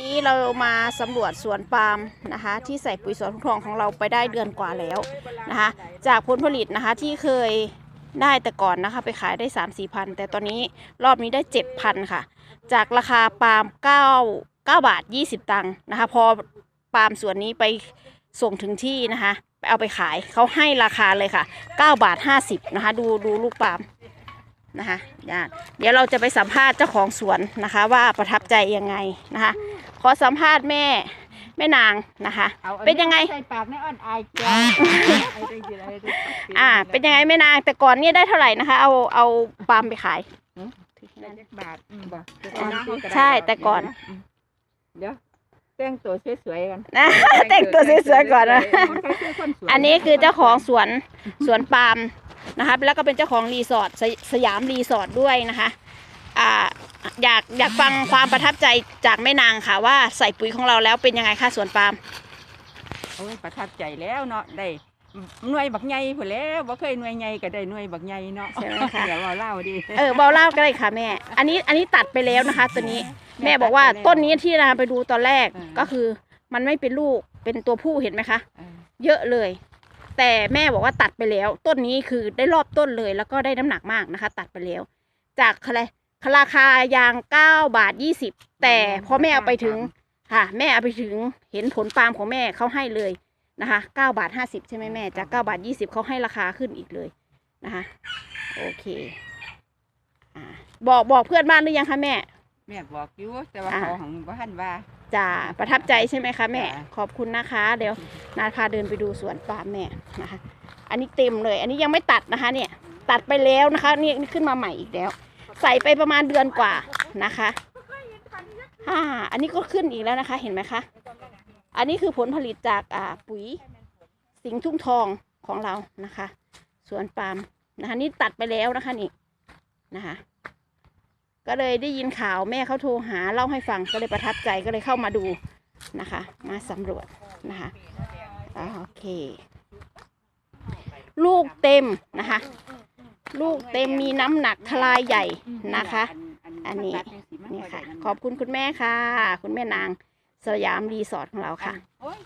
นี้เรามาสำรวจสวนปาล์มนะคะ ที่ใส่ปุ๋ยสวนทองของเราไปได้เดือนกว่าแล้วนะคะ จากผลผลิตนะคะที่เคยได้แต่ก่อนนะคะ ไปขายได้ 3 4พันแต่ตอนนี้รอบนี้ได้ 7,000 ค่ะ จากราคาปาล์ม9 9บาท 20 ตังค์นะคะ พอปาล์มสวนนี้ไปส่งถึงที่นะคะไปเอาไปขายเขาให้ราคาเลยค่ะ 9 บาท 50 นะคะ ดูดูลูกปาล์มนะคะอ่าเดี๋ยวเราจะไปสัมภาษณ์เจ้าของสวนนะคะ ว่าประทับใจยังไงนะคะ ขอสัมภาษณ์แม่ แม่นางนะคะ อาเป็นยังไง ใส่ปากในอ้อนอายเจียวไอ้ได้ยินอะไรได้อ่า เป็นยังไงแม่นางแต่ก่อนเนี่ยได้เท่าไหร่นะคะ เอาเอาปาล์มไปขายได้จักบาทอืมบ่อ่าใช่แต่ก่อนเดี๋ยวแต่งตัวสวยๆกันนะ แต่งตัวสวยๆก่อนนะคนไปซื้คนสวยอันนี้คือเจ้าของสวนสวนปาล์มนะคะแล้วก็เป็นเจ้าของรีสอร์ทสยสยามรีสอร์ทด้วยนะคะ อ่า อยากอยากฟังความประทับใจจากแม่นางค่ะ ว่าใส่ปุ๋ยของเราแล้วเป็นยังไงคะสวนปาล์มโอ้ยประทับใจแล้วเนาะได้หน่วยบักใหญ่พุ่นแล้วบ่เคยหน่วยใหญ่ก็ได้หน่วยบักใหญ่เนาะใช่ไหมคะเดี๋ยวว่าเล่าดิเออเบาเล่าก็ได้ค่ะแม่ อันนี้อันนี้ตัดไปแล้วนะคะ ตัวนี้แม่บอกว่าต้นนี้ที่นาไปดูตอนแรกก็คือ มันไม่เป็นลูกเป็นตัวผู้เห็นไหมคะเออเยอะเลย แต่แม่บอกว่าตัดไปแล้ว ต้นนี้คือได้รอบต้นเลย แล้วก็ได้น้ำหนักมากนะคะ ตัดไปแล้ว จากอะไร ราคายางเก้าบาทยี่สิบแต่พอแม่เอาไปถึงค่ะ แม่เอาไปถึงเห็นผลปาล์มของแม่เขาให้เลยนะคะเก้าบาทห้าสิบใช่ไหมแม่จากเก้าบาทยี่สิบเขาให้ราคาขึ้นอีกเลยนะคะโอเคอ่าบอกบอกเพื่อนบ้านหรือยังคะแม่ แม่บอกอยู่แต่ว่าอ่าเขาของบ่ทันว่าจะประทับใจใช่ไหมคะแม่จ้ะขอบคุณนะคะ เดี๋ยวนาพาเดินไปดูสวนปาล์มแม่นะคะ อันนี้เต็มเลย อันนี้ยังไม่ตัดนะคะ เนี่ย ตัดไปแล้วนะคะ นี่นี่ขึ้นมาใหม่อีกแล้ว ใส่ไปประมาณเดือนกว่านะคะอ่าอันนี้ก็ขึ้นอีกแล้วนะคะ เห็นไหมคะ อันนี้คือผลผลิตจากอ่าปุ๋ยสิงทุ่งทองของเรานะคะ สวนปาล์มนะคะ นี่ตัดไปแล้วนะคะนี่นะคะ ก็เลยได้ยินข่าวแม่เขาโทรหาเล่าให้ฟังก็เลยประทับใจก็เลยเข้ามาดูนะคะ มาสำรวจนะคะโอเค ลูกเต็มนะคะ ลูกเต็มมีน้ำหนักทลายใหญ่นะคะ อันนี้นี่ค่ะ ขอบคุณคุณแม่ค่ะ คุณแม่นางสยามรีสอร์ทของเราค่ะโอ้ย